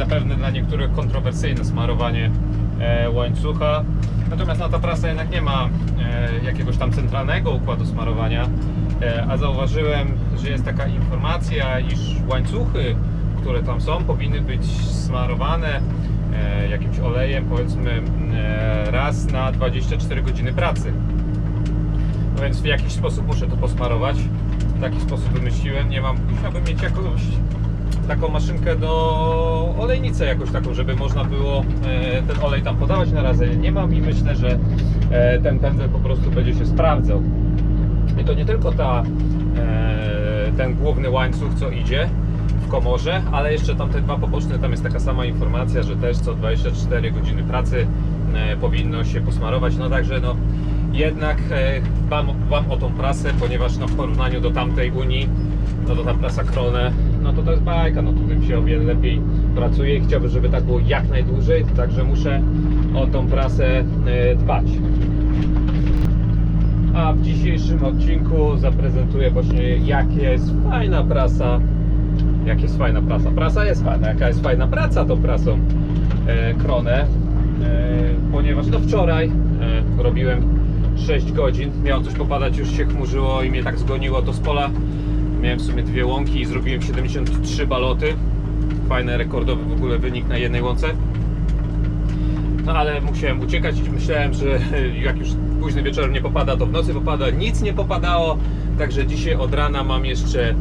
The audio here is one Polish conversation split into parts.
Zapewne dla niektórych kontrowersyjne smarowanie e, łańcucha. Natomiast no, ta prasa jednak nie ma e, jakiegoś tam centralnego układu smarowania, e, a zauważyłem, że jest taka informacja, iż łańcuchy, które tam są, powinny być smarowane jakimś olejem, powiedzmy raz na 24 godziny pracy. No więc w jakiś sposób muszę to posmarować. W taki sposób wymyśliłem. Nie mam, musiałbym mieć jakąś taką maszynkę do olejnicy jakoś taką, żeby można było e, ten olej tam podawać. Na razie nie mam i myślę, że e, ten pędzel po prostu będzie się sprawdzał. I to nie tylko ta, e, ten główny łańcuch, co idzie w komorze, ale jeszcze tam te dwa poboczne, tam jest taka sama informacja, że też co 24 godziny pracy powinno się posmarować. No także no jednak dbam, dbam o tą prasę, ponieważ no, w porównaniu do tamtej Unii, no to ta prasa Krone, no to to jest bajka, no to tym się o wiele lepiej pracuje i chciałbym, żeby tak było jak najdłużej, także muszę o tą prasę e, dbać. A w dzisiejszym odcinku zaprezentuję właśnie jak jest fajna prasa. Jak jest fajna prasa? Prasa jest fajna. Jaka jest fajna praca tą prasą e, Kronę. E, ponieważ no wczoraj e, robiłem 6 godzin. Miało coś popadać, już się chmurzyło i mnie tak zgoniło to z pola. Miałem w sumie dwie łąki i zrobiłem 73 baloty. Fajny, rekordowy w ogóle wynik na jednej łące. No ale musiałem uciekać i myślałem, że jak już późny wieczór nie popada, to w nocy popada. Nic nie popadało, także dzisiaj od rana mam jeszcze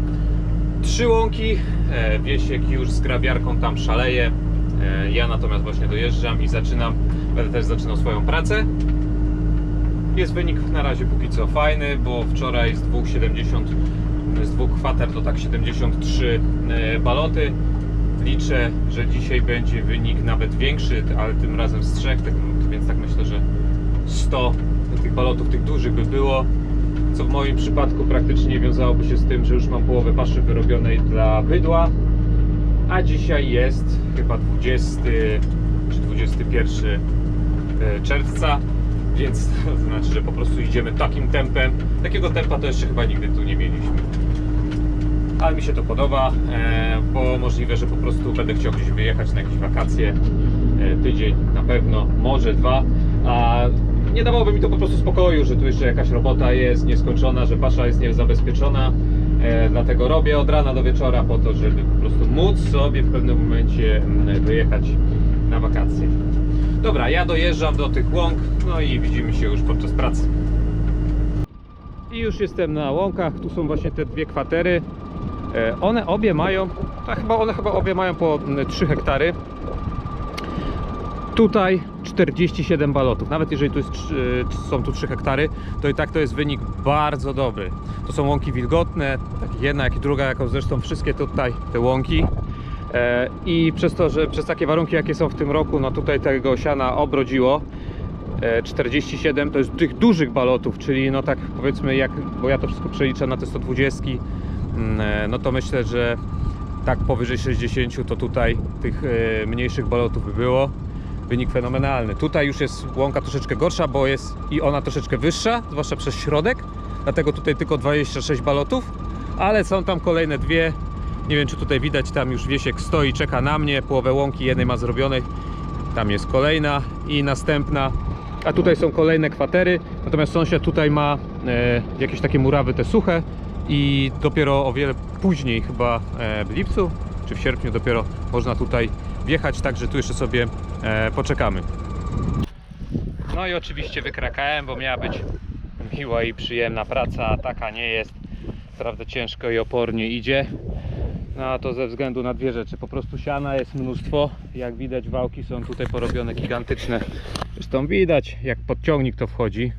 trzy łąki. E, Wiesiek już z grabiarką tam szaleje. E, Ja natomiast właśnie dojeżdżam i zaczynam, będę też zaczynał swoją pracę. Jest wynik na razie póki co fajny, bo wczoraj z 2,70 z dwóch kwater to tak 73 e, baloty. Liczę, że dzisiaj będzie wynik nawet większy, ale tym razem z trzech, więc tak myślę, że 100 tych balotów, tych dużych by było. Co w moim przypadku praktycznie wiązałoby się z tym, że już mam połowę paszy wyrobionej dla bydła, a dzisiaj jest chyba 20 czy 21 e, czerwca, więc to znaczy, że po prostu idziemy takim tempem. Takiego tempa to jeszcze chyba nigdy tu nie mieliśmy. Ale mi się to podoba, e, bo możliwe, że po prostu będę chciał gdzieś wyjechać na jakieś wakacje. E, Tydzień na pewno, może dwa. A nie dawałoby mi to po prostu spokoju, że tu jeszcze jakaś robota jest nieskończona, że pasza jest niezabezpieczona. E, Dlatego robię od rana do wieczora po to, żeby po prostu móc sobie w pewnym momencie mm, wyjechać na wakacje. Dobra, ja dojeżdżam do tych łąk, no i widzimy się już podczas pracy. I już jestem na łąkach, tu są właśnie te dwie kwatery. E, One obie mają, chyba one chyba obie mają po mm, 3 hektary. Tutaj 47 balotów. Nawet jeżeli tu jest, trzy- są tu 3 hektary, to i tak to jest wynik bardzo dobry. To są łąki wilgotne, tak jedna jak i druga, jako zresztą wszystkie tutaj te łąki. E, I przez to, że przez takie warunki jakie są w tym roku, no tutaj tego siana obrodziło. E, 47 to jest tych dużych balotów, czyli no tak powiedzmy jak, bo ja to wszystko przeliczę na te 120, mm, e, no to myślę, że tak powyżej 60 to tutaj tych e, mniejszych balotów by było. Wynik fenomenalny. Tutaj już jest łąka troszeczkę gorsza, bo jest i ona troszeczkę wyższa, zwłaszcza przez środek, dlatego tutaj tylko 26 balotów, ale są tam kolejne dwie. Nie wiem czy tutaj widać, tam już Wiesiek stoi, czeka na mnie, połowę łąki jednej ma zrobionej. Tam jest kolejna i następna. A tutaj są kolejne kwatery, natomiast sąsiad tutaj ma e, jakieś takie murawy te suche i dopiero o wiele później, chyba e, w lipcu czy w sierpniu dopiero można tutaj wjechać, także tu jeszcze sobie e, poczekamy. No i oczywiście wykrakałem, bo miała być miła i przyjemna praca, a taka nie jest. Naprawdę ciężko i opornie idzie. No a to ze względu na dwie rzeczy. Po prostu siana jest mnóstwo. Jak widać wałki są tutaj porobione gigantyczne. Zresztą widać jak podciągnik to wchodzi.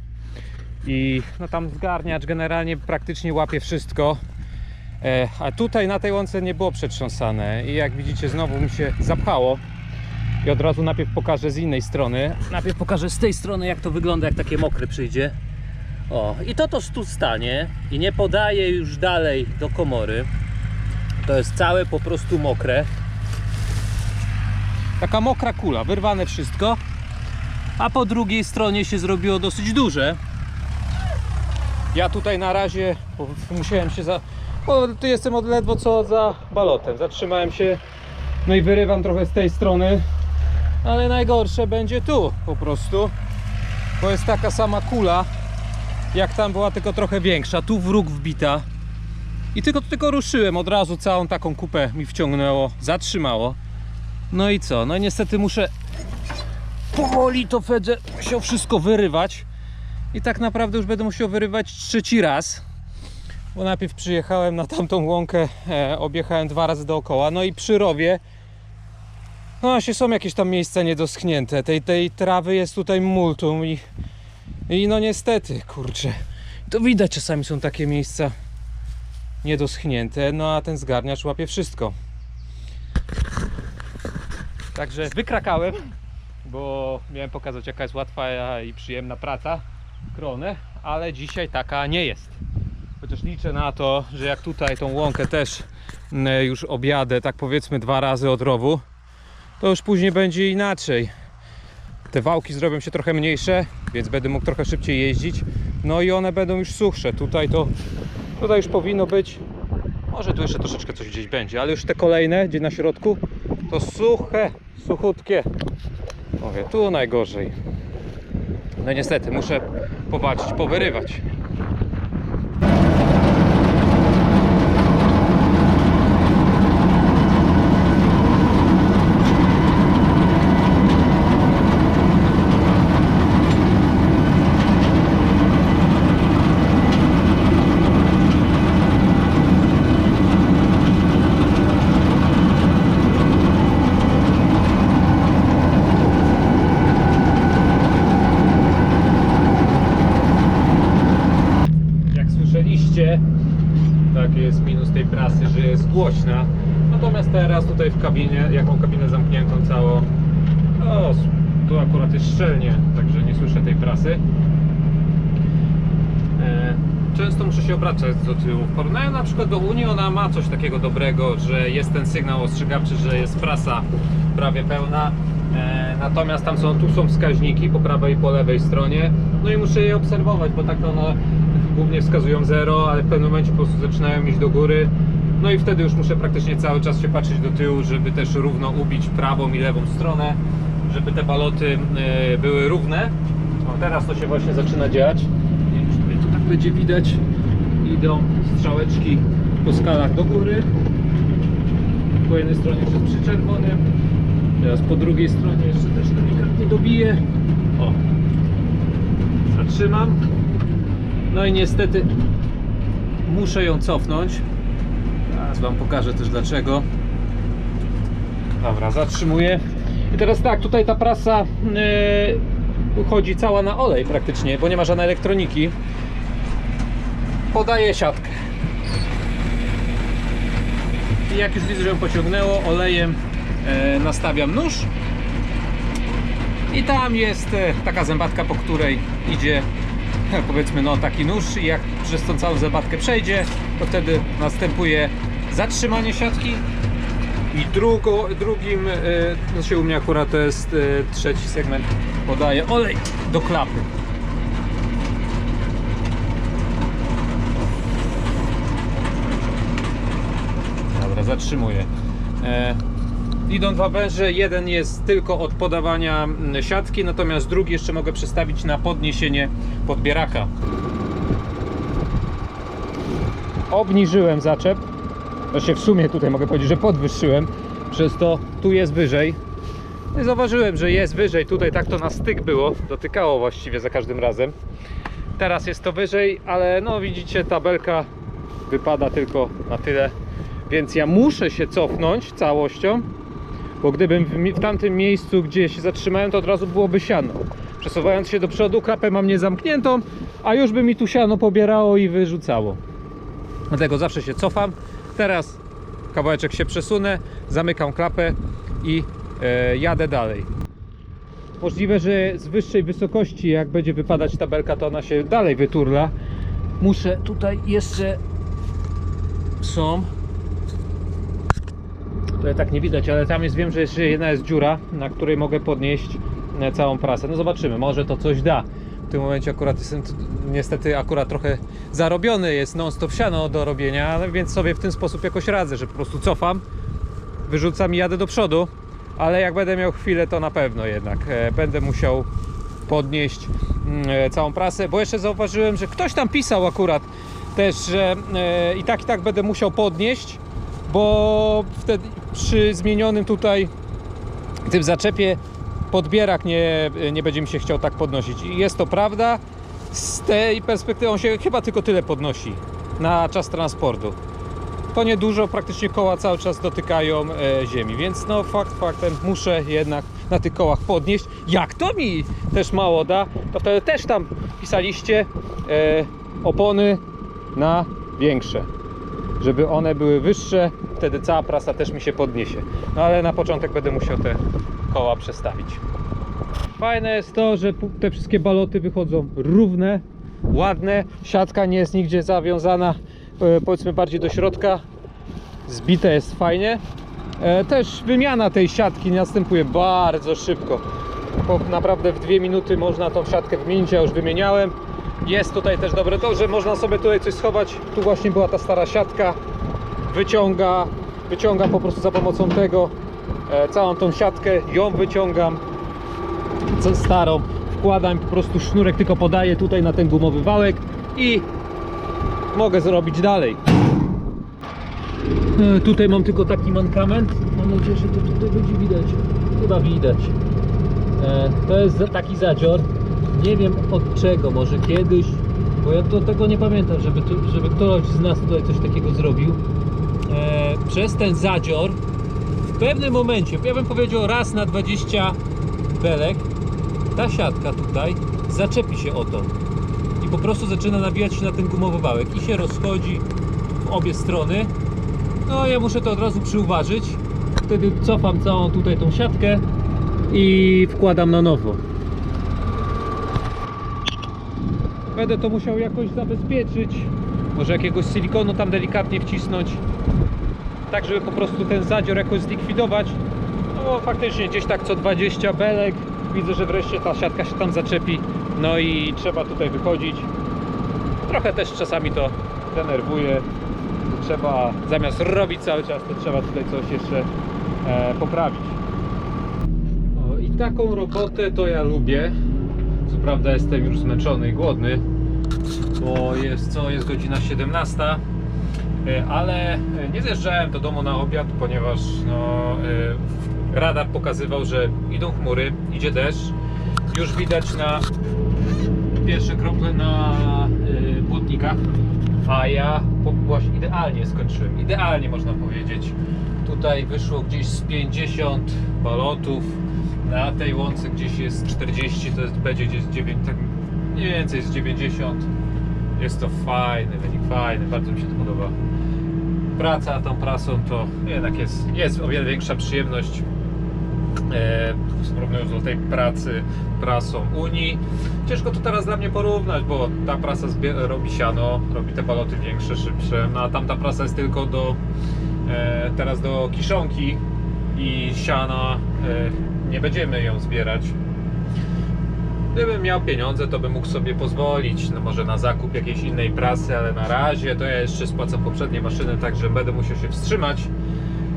I no tam zgarniacz generalnie praktycznie łapie wszystko. E, a tutaj na tej łące nie było przetrząsane i jak widzicie znowu mi się zapchało. I od razu najpierw pokażę z innej strony. Najpierw pokażę z tej strony jak to wygląda jak takie mokre przyjdzie. O, i to to tu stanie i nie podaje już dalej do komory. To jest całe po prostu mokre. Taka mokra kula, wyrwane wszystko. A po drugiej stronie się zrobiło dosyć duże. Ja tutaj na razie musiałem się za. Bo tu jestem od ledwo co za balotem. Zatrzymałem się No i wyrywam trochę z tej strony. Ale najgorsze będzie tu po prostu. Bo jest taka sama kula, jak tam była, tylko trochę większa. Tu wróg wbita. I tylko tylko ruszyłem, od razu całą taką kupę mi wciągnęło, zatrzymało. No i co? No i niestety muszę powoli to będę musiał wszystko wyrywać. I tak naprawdę już będę musiał wyrywać trzeci raz. Bo najpierw przyjechałem na tamtą łąkę, e, objechałem dwa razy dookoła. No i przy rowie no właśnie są jakieś tam miejsca niedoschnięte. Tej, tej trawy jest tutaj multum i, i no niestety, kurczę. To widać czasami są takie miejsca niedoschnięte, no a ten zgarniacz łapie wszystko. Także wykrakałem, bo miałem pokazać jaka jest łatwa i przyjemna praca kronę, ale dzisiaj taka nie jest. Chociaż liczę na to, że jak tutaj tą łąkę też mm, już objadę, tak powiedzmy dwa razy od rowu, to już później będzie inaczej. Te wałki zrobią się trochę mniejsze, więc będę mógł trochę szybciej jeździć. No i one będą już suchsze. Tutaj to tutaj już powinno być. Może tu jeszcze troszeczkę coś gdzieś będzie, ale już te kolejne, gdzie na środku, to suche, suchutkie. Mówię, tu najgorzej. No niestety, muszę popatrzeć, powyrywać. jak słyszeliście, taki jest minus tej prasy, że jest głośna. Natomiast teraz tutaj w kabinie, jaką kabinę zamkniętą całą, o, tu akurat jest szczelnie, także nie słyszę tej prasy. E, Często muszę się obracać do tyłu. W porównaniu na przykład do Unii, ona ma coś takiego dobrego, że jest ten sygnał ostrzegawczy, że jest prasa prawie pełna. E, Natomiast tam są, tu są wskaźniki po prawej i po lewej stronie. No i muszę je obserwować, bo tak to one głównie wskazują 0, ale w pewnym momencie po prostu zaczynają iść do góry. No i wtedy już muszę praktycznie cały czas się patrzeć do tyłu, żeby też równo ubić prawą i lewą stronę, żeby te baloty e, były równe. O, teraz to się właśnie zaczyna dziać. Nie wiem, czy tutaj to tak będzie widać. Idą strzałeczki po skalach do góry. Po jednej stronie już jest przy czerwonym. Teraz po drugiej stronie jeszcze też delikatnie dobiję. O. Zatrzymam. No i niestety muszę ją cofnąć. Teraz Wam pokażę też dlaczego. Dobra, zatrzymuję. I teraz tak, tutaj ta prasa yy, chodzi cała na olej praktycznie, bo nie ma żadnej elektroniki. Podaję siatkę. I jak już widzę, że ją pociągnęło, olejem e, nastawiam nóż. I tam jest e, taka zębatka, po której idzie powiedzmy no taki nóż i jak przez tą całą zębatkę przejdzie, to wtedy następuje zatrzymanie siatki i drugo, drugim, no się u mnie akurat to jest e, trzeci segment, podaję olej do klapy. Dobra, zatrzymuję. E, idą dwa węże, jeden jest tylko od podawania mm, siatki, natomiast drugi jeszcze mogę przestawić na podniesienie podbieraka. Obniżyłem zaczep, to się w sumie tutaj mogę powiedzieć, że podwyższyłem, przez to tu jest wyżej. No i zauważyłem, że jest wyżej, tutaj tak to na styk było, dotykało właściwie za każdym razem. Teraz jest to wyżej, ale no widzicie tabelka wypada tylko na tyle, więc ja muszę się cofnąć całością, bo gdybym w, tamtym miejscu, gdzie się zatrzymałem, to od razu byłoby siano. Przesuwając się do przodu, klapę mam niezamkniętą, a już by mi tu siano pobierało i wyrzucało. Dlatego zawsze się cofam. Teraz kawałeczek się przesunę, zamykam klapę i e, jadę dalej. Możliwe, że z wyższej wysokości, jak będzie wypadać tabelka, to ona się dalej wyturla. Muszę tutaj jeszcze są. Tutaj tak nie widać, ale tam jest, wiem, że jeszcze jedna jest dziura, na której mogę podnieść e, całą prasę. No zobaczymy, może to coś da. W tym momencie akurat jestem niestety akurat trochę zarobiony, jest non stop siano do robienia, więc sobie w ten sposób jakoś radzę, że po prostu cofam wyrzucam i jadę do przodu, ale jak będę miał chwilę, to na pewno jednak e, będę musiał podnieść mm, e, całą prasę, bo jeszcze zauważyłem, że ktoś tam pisał akurat też, że i tak i tak będę musiał podnieść, bo wtedy przy zmienionym tutaj tym zaczepie podbierak nie, nie będzie mi się chciał tak podnosić. I jest to prawda. Z tej perspektywy on się chyba tylko tyle podnosi na czas transportu. To niedużo, praktycznie koła cały czas dotykają e, ziemi, więc no fakt faktem muszę jednak na tych kołach podnieść. Jak to mi też mało da, to wtedy też tam pisaliście e, opony na większe, żeby one były wyższe, wtedy cała prasa też mi się podniesie. No ale na początek będę musiał te koła przestawić. Fajne jest to, że te wszystkie baloty wychodzą równe, ładne. Siatka nie jest nigdzie zawiązana, e, powiedzmy bardziej do środka. Zbite jest fajnie. E, Też wymiana tej siatki następuje bardzo szybko. Naprawdę w dwie minuty można tą siatkę wymienić. Ja już wymieniałem. Jest tutaj też dobre to, że można sobie tutaj coś schować. Tu właśnie była ta stara siatka. Wyciąga, wyciągam po prostu za pomocą tego e, całą tą siatkę. Ją wyciągam starą, wkładam po prostu sznurek, tylko podaję tutaj na ten gumowy wałek i mogę zrobić dalej. E, Tutaj mam tylko taki mankament. Mam nadzieję, że to tutaj będzie widać. Chyba widać. E, To jest taki zadzior. Nie wiem od czego, może kiedyś, bo ja do tego nie pamiętam, żeby, tu, żeby ktoś z nas tutaj coś takiego zrobił. E, Przez ten zadzior w pewnym momencie, ja bym powiedział raz na 20 belek, ta siatka tutaj zaczepi się o to i po prostu zaczyna nawijać się na ten gumowy wałek i się rozchodzi w obie strony. No ja muszę to od razu przyuważyć. Wtedy cofam całą tutaj tą siatkę i wkładam na nowo. Będę to musiał jakoś zabezpieczyć. Może jakiegoś silikonu tam delikatnie wcisnąć. Tak, żeby po prostu ten zadzior jakoś zlikwidować. No bo faktycznie gdzieś tak co 20 belek widzę, że wreszcie ta siatka się tam zaczepi. No i trzeba tutaj wychodzić. Trochę też czasami to denerwuje. Trzeba zamiast robić cały czas, to trzeba tutaj coś jeszcze e, poprawić. O, I taką robotę to ja lubię. Co prawda jestem już zmęczony i głodny, bo jest co jest godzina 17. E, ale e, nie zjeżdżałem do domu na obiad, ponieważ no, e, radar pokazywał, że idą chmury, idzie deszcz. Już widać na pierwsze krople na błotnikach, a ja właśnie idealnie skończyłem. Idealnie można powiedzieć. Tutaj wyszło gdzieś z 50 balotów, na tej łące gdzieś jest 40, to jest, będzie gdzieś 9, tak mniej więcej z 90. Jest to fajny wynik, fajny, bardzo mi się to podoba praca tą prasą to jednak jest, jest o wiele większa przyjemność e, porównując do tej pracy prasą Unii. Ciężko to teraz dla mnie porównać, bo ta prasa robi siano, robi te baloty większe, szybsze, no a tamta prasa jest tylko do e, teraz do kiszonki i siana e, nie będziemy ją zbierać. Gdybym miał pieniądze, to bym mógł sobie pozwolić, no może na zakup jakiejś innej prasy, ale na razie to ja jeszcze spłacam poprzednie maszyny, także będę musiał się wstrzymać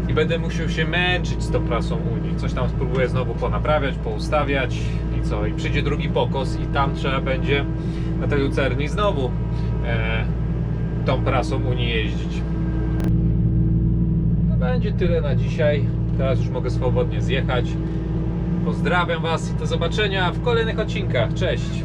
i będę musiał się męczyć z tą prasą Unii. Coś tam spróbuję znowu ponaprawiać, poustawiać i co? I przyjdzie drugi pokos i tam trzeba będzie na tej lucerni znowu e, tą prasą Unii jeździć. To będzie tyle na dzisiaj. Teraz już mogę swobodnie zjechać. Pozdrawiam Was i do zobaczenia w kolejnych odcinkach. Cześć!